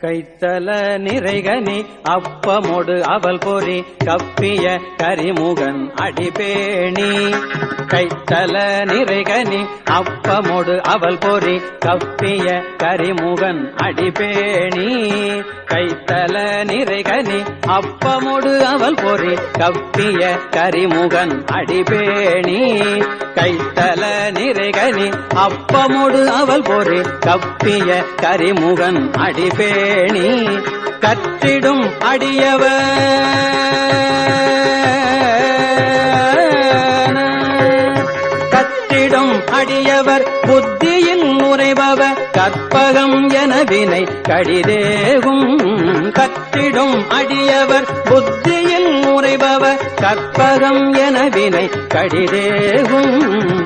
கைத்தல நிறைகனி அப்பமொடு அவல் பொறி கப்பிய கரிமுகன் அடிபேணி. கைத்தல நிறைகனி அப்பமொடு அவல் பொறி கப்பிய கரிமுகன் அடிபேணி. கைத்தல நிறைகனி அப்பமொடு அவல் பொறி கப்பிய கரிமுகன் அடிபேணி. கைத்தல நிறைகனி அப்பமொடு அவல் பொறி கப்பிய கரிமுகன் அடிபேணி. பேணி கற்றிடும் அடியவர். கற்றிடும் அடியவர் புத்தியின் முறைபவர் கற்பகம் எனவினை கடிதேகும். கத்திடும் அடியவர் புத்தியில் முறைபவர். கற்பகம் எனவினை கடிதேகும்.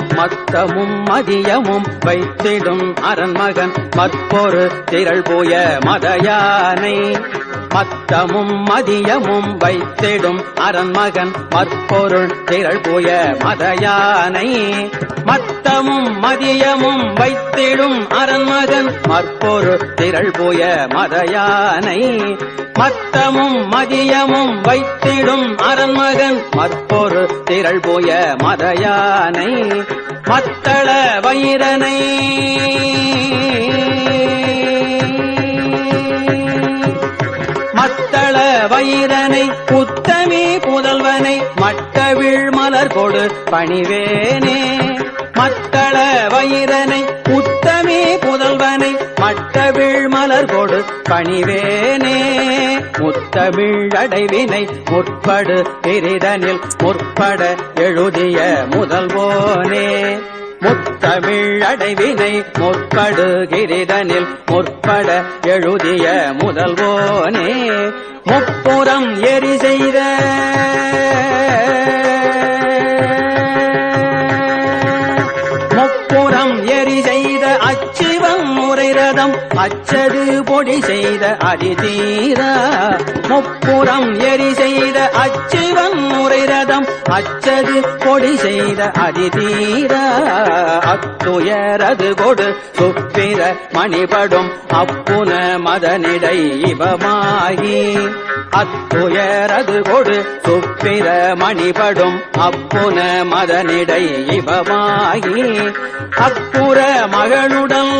மத்தமும் மதியமும் வைத்திடும் அரண்மகன். மற்பொரு திரள் போய மதயானை. மத்தமும் மதியமும் வைத்திடும் அரண்மகன். மற்பொருள் திரள் போய மதயானை. மத்தமும் மதியமும் வைத்திடும் அரண்மகன். மற்பொருள் திரள் போய மதயானை. மத்தமும் மதியமும் வைத்திடும் அரண்மகன் மற்பொரு திரள் போய மதயானை. மத்தள வைரனை மத்தள வைரனை புத்தமி புதல்வனை மட்டவிழ் மலர் கொடு பணிவேனே. மத்தள வைரனை மட்டவிழ் மலர் கொடு பணிவேனே முத்தமிழடைவினை முற்படு பிரிதனில் முற்பட எழுதிய முதல்வோனே. முத்தமிழடைவினை முற்படு கிரிதனில் முற்பட எழுதிய முதல்வோனே. முப்புறம் எரி செய்த முப்புறம் எரி செய்த முறைரதம் அச்சது பொடி செய்த அரிதீர முப்புறம் எரி செய்த அச்சிவம் முறைரதம் அச்சது பொடி செய்த அரிதீர அத்துயரது கொடு சுப்பிர மணிபடும் அப்புன மதனிடை இவமாகி அத்துயரது கொடு சுப்பிர மணிபடும் அப்புன மதனிடை இவமாகி அப்புற மகளுடன்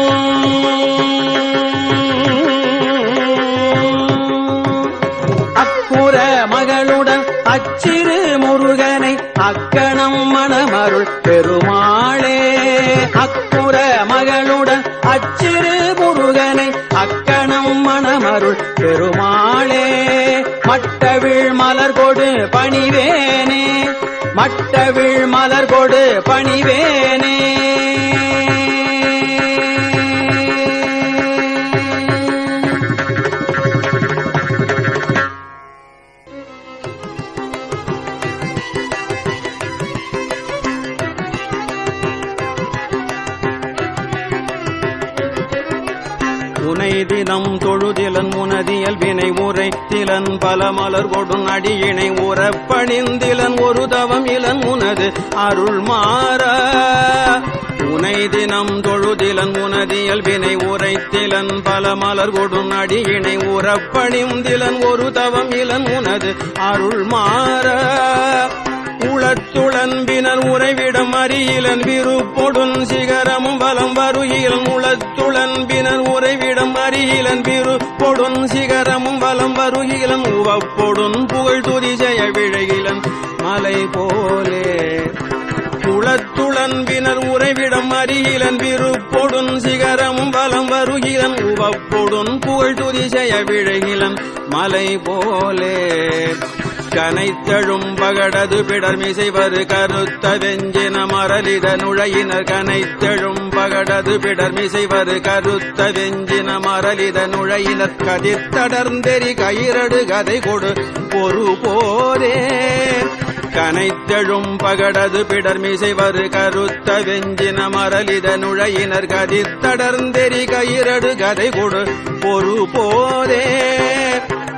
அச்சிறு முருகனை அக்கணம் மணமருள் பெருமாளே. அக்குற மகளுடன் அச்சிறு முருகனை அக்கணம் மணமருள் பெருமாளே. மட்டவிழ் மலர் கொடு பணிவேனே. மட்டவிழ் மலர் கொடு பணிவேனே. துணை தினம் தொழுதிலன் முனதியல் வினை உரை திலன் பல மலர் கொடும் அடியினை உறப்பணிந்திலன் ஒரு தவம் இளன் உனது அருள் மாற. துணை தினம் தொழுதிலன் உனதியல் வினை உரைத்திலன் பல மலர் கொடும் அடியினை உறப்பணிந்திலன் ஒரு தவம் இளன் உனது அருள் மாற. உளத்துளன்பினர் உறைவிடம் அறியிலன் விருப்பொடுன் சிகரமும் வலம் வருகிலன் உளத்துளன்பினர் உறைவிடம் அருகிலன் அறியிலன் பொடுன் சிகரமும் வலம் வருகிலன் உவப்பொடுன் புகழ் துதிசெய விழகிலன் மலை போலே. குளத்துளன்பினர் உறைவிடம் அறிகிலன் விருப்பொடுன் சிகரமும் வலம் வருகிலன் உவப்பொடுன் புகழ் துதிசெய விழகிலன் மலை போலே. கனைத்தழும் பகடது பிடர்மிசைவரு கருத்த வெஞ்சின மரலித நுழையினர் கனைத்தழும் பகடது பிடர்மிசைவரு கருத்த வெஞ்சின மரலித நுழையினர் கதிர்த்தடர்ந்தெறி கயிரடு கதை கொடு பொறு போரே கனைத்தழும் பகடது பிடர்மிசைவரு கருத்த வெஞ்சின மரலித நுழையினர் கதிர்த்தடர்ந்தெறி கயிரடு கதை கொடு பொறு போரே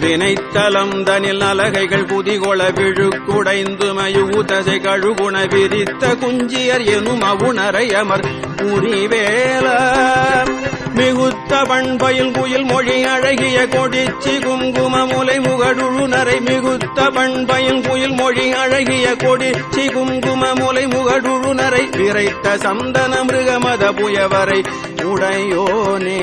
வினைத்தலம் தனில் அலகைகள் குதிகொள விழுக்குடைந்துமையுகுதசை கழுகுண விரித்த குஞ்சியர் எனும் அவுணரையமர் புரிவேல. மிகுத்த பண்பயில் குயில் மொழி அழகிய கொடிச்சி குங்கும முலை முகடுழுநரை மிகுத்த பண்பயில் குயில் மொழி அழகிய கொடிச்சி குங்கும முலை முகடுழுநரை விரைத்த சந்தன மிருகமத புயவரை உடையோனே.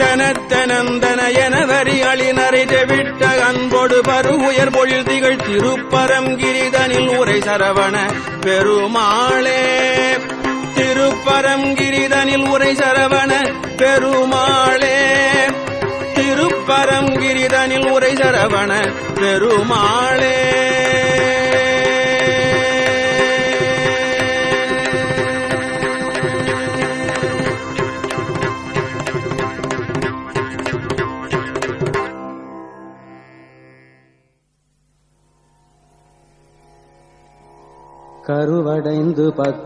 தனத்தனந்தன என வரி அழினரை தெவிட்ட அன்போடு பருகுயர் பொழில் திகழ் திருப்பரங்கிரிதனில் உரை சரவண பெருமாளே. திருப்பரங்கிரிதனில் உரை சரவண பெருமாளே. திருப்பரங்கிரிதனில் உரை சரவண பெருமாளே.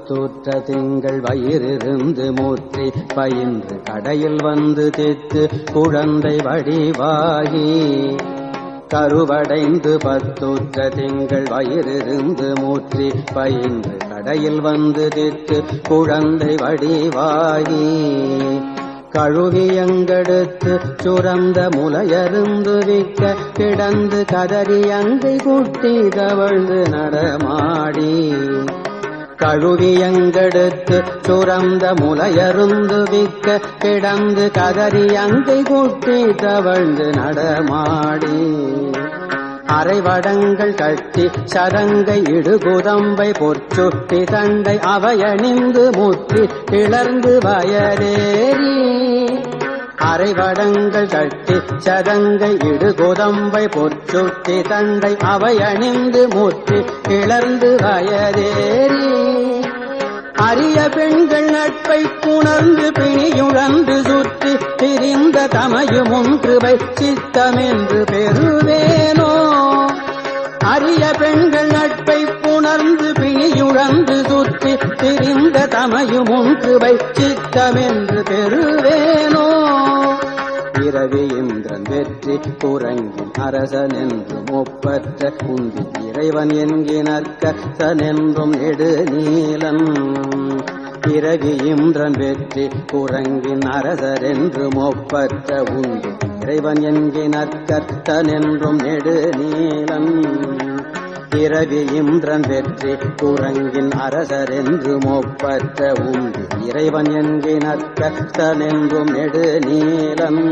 கருவடைந்து திங்கள் வயிறிருந்து மூற்றி பயின்று கடையில் வந்து தித்து குழந்தை வடிவாகி கருவடைந்து பத்தூற்ற திங்கள் வயிறிருந்து மூற்றி பயின்று கடையில் வந்து தித்து குழந்தை வடிவாகி கழுவியங்கெடுத்து சுரந்த முலையருந்து விக்க கிடந்து கதறி அங்கை குட்டி தவழ்ந்து நடமாடி கழுவியங்கெடுத்து சுரந்த முலையருந்து விக்க கிடந்து கதறி அங்கை கூட்டி தவழ்ந்து நடமாடி. அரைவடங்கள் கட்டி சதங்கை இடுகுதம்பை பொற்சுட்டி தண்டை அவையணிந்து முற்றி கிளர்ந்து வயலேறி. அரைவடங்கள் கட்டி சதங்கை இடுகுதம்பை பொற்சுட்டி அவை அணிந்து மூற்றி கிளர்ந்து வயதேறி. அரிய பெண்கள் நட்பை புணர்ந்து பிணியுழந்து சுற்றி பிரிந்த தமையும் ஒன்றுவை சித்தமென்று பெறுவேனோ. அரிய பெண்கள் நட்பை பிணியுழந்து சுற்றி திரிந்த தமையும் ஒன்று வைச்சித்தமென்று பெறுவேனோ? இரவி இந்திரன் வெற்றி குரங்கின் அரசன் என்றும் ஒப்பற்ற குந்தி இறைவன் என்கினற்கசனென்றும் நெடு நெடுநீலன் பிறகு இந்திரன் வெற்றி குரங்கின் அரசர் என்று ஒப்பற்ற உண்டு இறைவன் என்கினற்கர்த்தனென்றும் என்றும் நீலன். பிறவி இந்திரன் வெற்றி குரங்கின் அரசர் என்றும் ஒப்பற்ற உந்தி இறைவன் என்கினற்கர்த்தனென்றும் நெடு நீலன்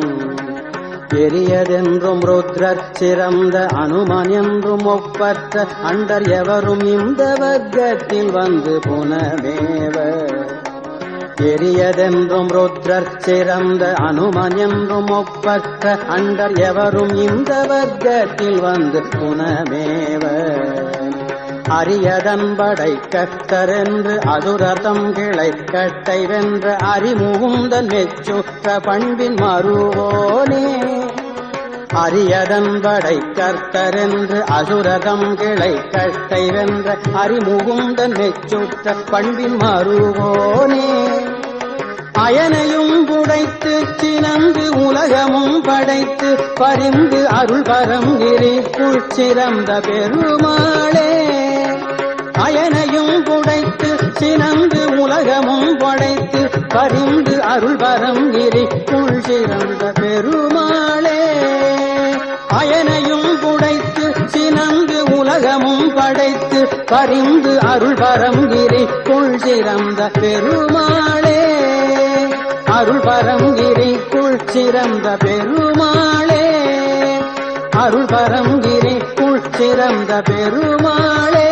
பெரியதென்றும் ருத்ரர் சிறந்த அனுமன் என்றும் ஒப்பற்ற அண்டர் எவரும் இந்த வர்க்கத்தில் வந்து புனமேவர். பெரியதென்றும் ருத்ரர் சிறந்த அனுமன் என்றும் ஒப்பற்ற அண்டர் எவரும் இந்த வர்க்கத்தில் வந்து புனமேவ அரியதன்படை கத்தரென்று அதுரதம் கிளை கட்டை வென்ற அறிமுகுந்தன் மெச்சுற்ற பண்பின் மறுவோனே. அரியதன் படை கர்த்தரென்று அசுரதம் கிளை கட்டை வென்ற அறிமுகுந்தன் நெச்சுத்த பண்பின் மறுவோனே அயனையும் புடைத்து சினந்து உலகமும் படைத்து பரிந்து அருள் பரம் கிரிக்குள் சிறந்த பெருமாளே. அருள் வரம் பரம் உள் சிறந்த பெருமாளே. அயனையும் புடைத்து சினந்து உலகமும் படைத்து பறிந்து அருள் வரம் பரங்கிரி உள் சிறந்த பெருமாளே. அருள் வரம் குள் சிறந்த பெருமாளே. அருள் பரங்கிரி குள் சிறந்த பெருமாளே.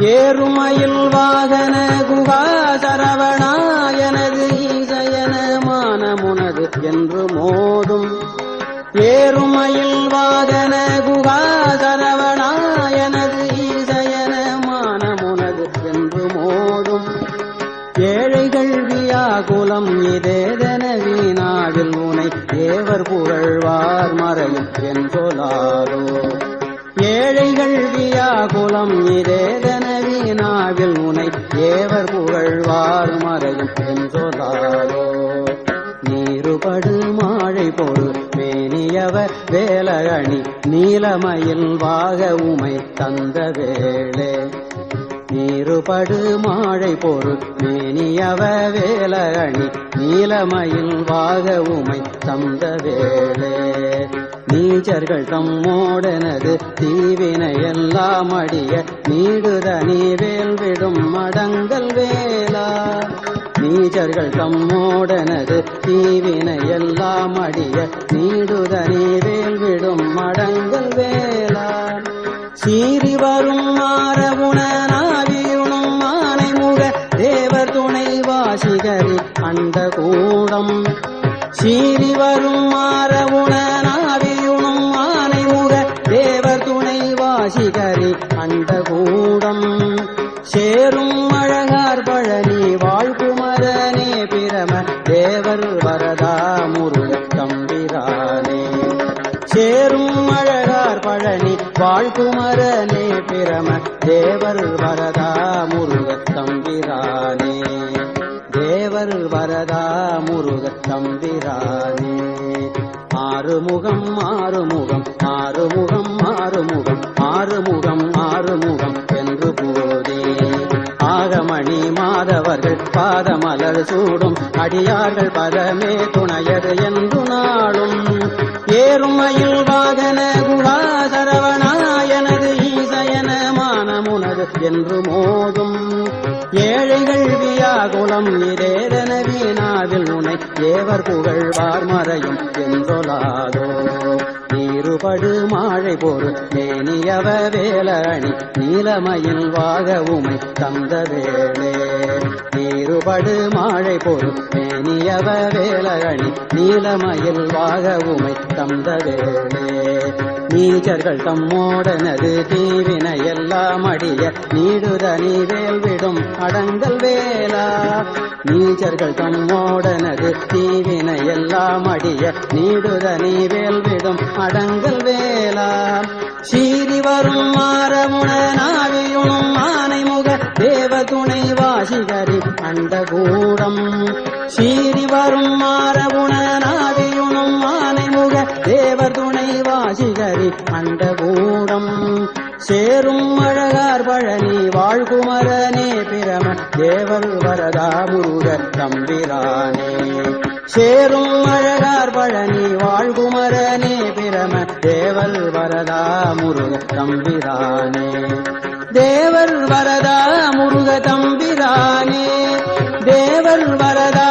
ஏறுமையில் வாகன குகா சரவணாயனது ஈசயன மானமுனது என்று மோதும். ஏறுமையில் வாகன குகா சரவணாயனது ஈசயன மானமுனது என்று மோதும். ஏழைகள் வியாகுலம் இதேதன வீணாவில் உனை தேவர் புகழ்வார் மறையும் என்றொலாரோ ஏழைகள் வியாகுலம் இதேதன உனை ஏவர் புகழ்வார் மறையும் என்றொலாரோ நீருபடு மாழை பொழு மேனியவர் வேலகணி நீலமயில் வாக உமை தந்த வேளே. நீருபடு மாழை பொருள் மேனியவ வேலகணி நீலமயில் வாக உமை தந்த வேளே. நீச்சர்கள் தம்மோடனது தீவினை எல்லாம் அடிய நீடுதனி வேல் விடும் மடங்கள் வேலா நீச்சர்கள் தம்மோடனது தீவினை எல்லாம் அடிய நீடுதனி வேல் விடும் மடங்கள் வேலா சீறி வரும் மாறவுணனா துணை அந்த கூடம். சீறி வரும் மாறவுண நாவியுணும் மாலை தேவர் துணை வாசிகரி அந்த கூடம். சேரும் அழகார் பழனி வாழ்குமரனே பிரம தேவர் வரதா முருக தம்பிரானே. சேரும் அழகார் பழனி வாழ்குமரனே பிரம தேவர் வரதா முருகத் தம்பிரானே. தேவர் வரதா முருகத்தம்பிரானே ஆறுமுகம் ஆறுமுகம் ஆறுமுகம் ஆறுமுகம் ஆறுமுகம் ஆறுமுகம் என்று போதே. ஆகமணி மாதவர்கள் பாதமலர் சூடும் அடியார்கள் பதமே துணையது என்று நாளும். ஏறுமையில் வாகன குகா சரவணாயனது என்று மோதும். ஏழைகள் வியாகுலம் இதேதன வீணாவில் உனை ஏவர் புகழ்வார் மறையும் என்றொலாதோ. நீருபடு மாழை போரு மேனியவ வேலணி. நீலமயில் வாக உமை தந்த வேளே. நீருபடு மாழை போரு மேனியவ வேலணி நீலமயில் வாக உமை தந்த வேளே நீச்சர்கள் தம்மோடனது தீவினை எல்லாம் அடிய நீடுதனி வேல்விடும் அடங்கல் வேலா. நீச்சர்கள் தம்மோடனது தீவினை எல்லாம் அடிய நீடுதனி வேல்விடும் அடங்கல் வேலா. சீறி வரும் மாறமுன நாவியுணும் ஆனை தேவதுணை தேவ அந்த கூடம் சீறி வரும் மாறகுண நாவியுணும் தேவதுணை முக அந்த கூடம் சேரும் அழகார் பழனி வாழ்குமரனே பிரம தேவர் வரதா முருக தம்பிரானே. சேரும் அழகார் பழனி வாழ்குமரனே பிரம தேவல் வரதா முருக தம்பிரானே. தேவர் வரதா முருக தம்பிரானே தேவர் வரதா